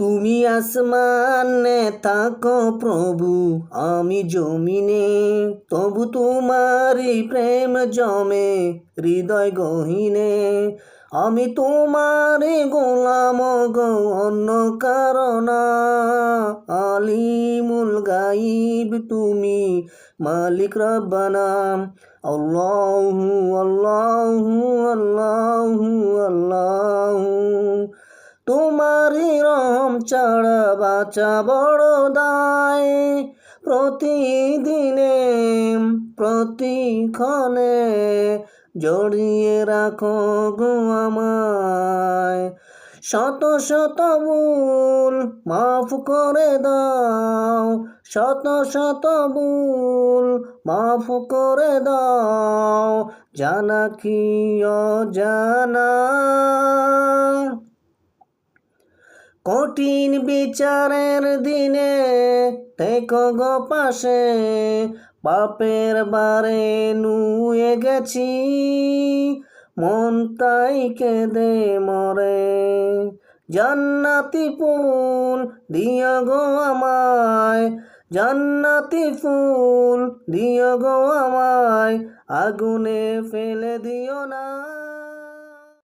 তুমি আসমানে থাকো প্রভু, আমি জমিনে। তবু তোমারই প্রেম জমে, হৃদয় গহিনে। আমি তোমারে গোলাম গো, অন্য কারণা আলিমুল গাইব তুমি, মালিক রব্বানা। আল্লাহু আল্লাহু আল্লাহু আল্লাহু। তোমারই রহম ছাড়া বাঁচা বড় দায়। প্রতিদিনে, প্রতিক্ষণে জড়িয়ে রাখো গো আমায়। শত শত ভুল মাফ করে দাও। শত শত ভুল মাফ করে দাও। জানা কি অজানা? কঠিন বিচারের দিনে থেকো গো পাশে বাপের বারে নুয়ে গেছি। মন তাই কেঁদে মরে, জান্নাতি ফুল দিও গো আমায়, জান্নাতি ফুল দিও গো আমায়, আগুনে ফেলে দিও না।